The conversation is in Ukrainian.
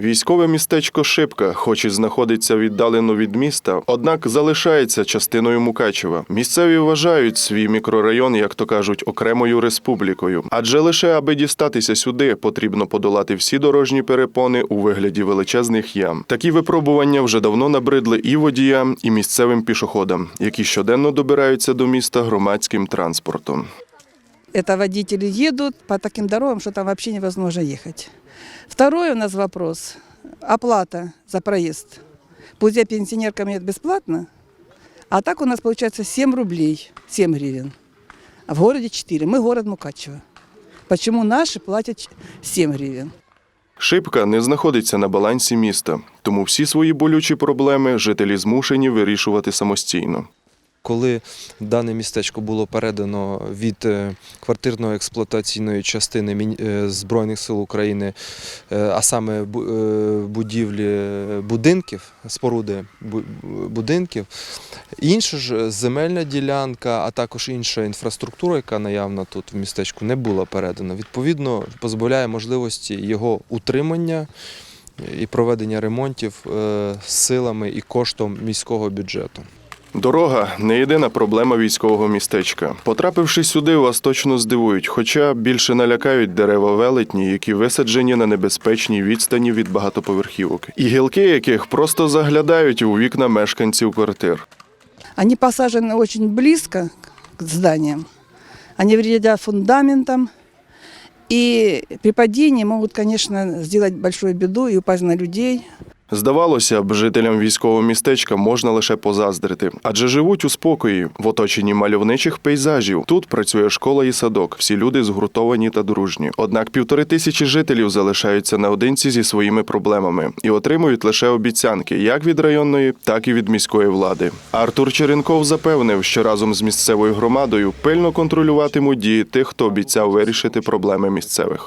Військове містечко Шипка, хоч і знаходиться віддалено від міста, однак залишається частиною Мукачева. Місцеві вважають свій мікрорайон, як то кажуть, окремою республікою. Адже лише аби дістатися сюди, потрібно подолати всі дорожні перепони у вигляді величезних ям. Такі випробування вже давно набридли і водіям, і місцевим пішоходам, які щоденно добираються до міста громадським транспортом Это водители едут по таким дорогам, что там вообще невозможно ехать. Второй у нас вопрос – оплата за проезд. Пусть я пенсионерка мне это бесплатно, а так у нас получается 7 рублей, 7 гривен. А в городе 4. Мы город Мукачево. Почему наши платят ч- 7 гривен? Шипка не знаходиться на балансі міста, тому всі свої болючі проблеми жителі змушені вирішувати самостійно. Коли дане містечко було передано від е, квартирно-експлуатаційної частини е, Збройних сил України, е, а саме будівлі будинків, споруди будинків, інша ж земельна ділянка, а також інша інфраструктура, яка наявна тут в містечку, не була передана. Відповідно, позбавляє можливості його утримання і проведення ремонтів силами і коштом міського бюджету. Дорога не єдина проблема військового містечка. Потрапивши сюди, вас точно здивують, хоча більше налякають дерева велетні, які висаджені на небезпечній відстані від багатоповерхівок, і гілки яких просто заглядають у вікна мешканців квартир. Они посажены очень близко к зданиям. Они вредят фундаментам. И при падении могут, конечно, сделать большую беду и упасть на людей. Здавалося б, жителям військового містечка можна лише позаздрити, адже живуть у спокої в оточенні мальовничих пейзажів. Тут працює школа і садок. Всі люди згуртовані та дружні. Однак півтори тисячі жителів залишаються наодинці зі своїми проблемами і отримують лише обіцянки як від районної, так і від міської влади. Артур Черенков запевнив, що разом з місцевою громадою пильно контролюватимуть дії тих, хто обіцяв вирішити проблеми місцевих.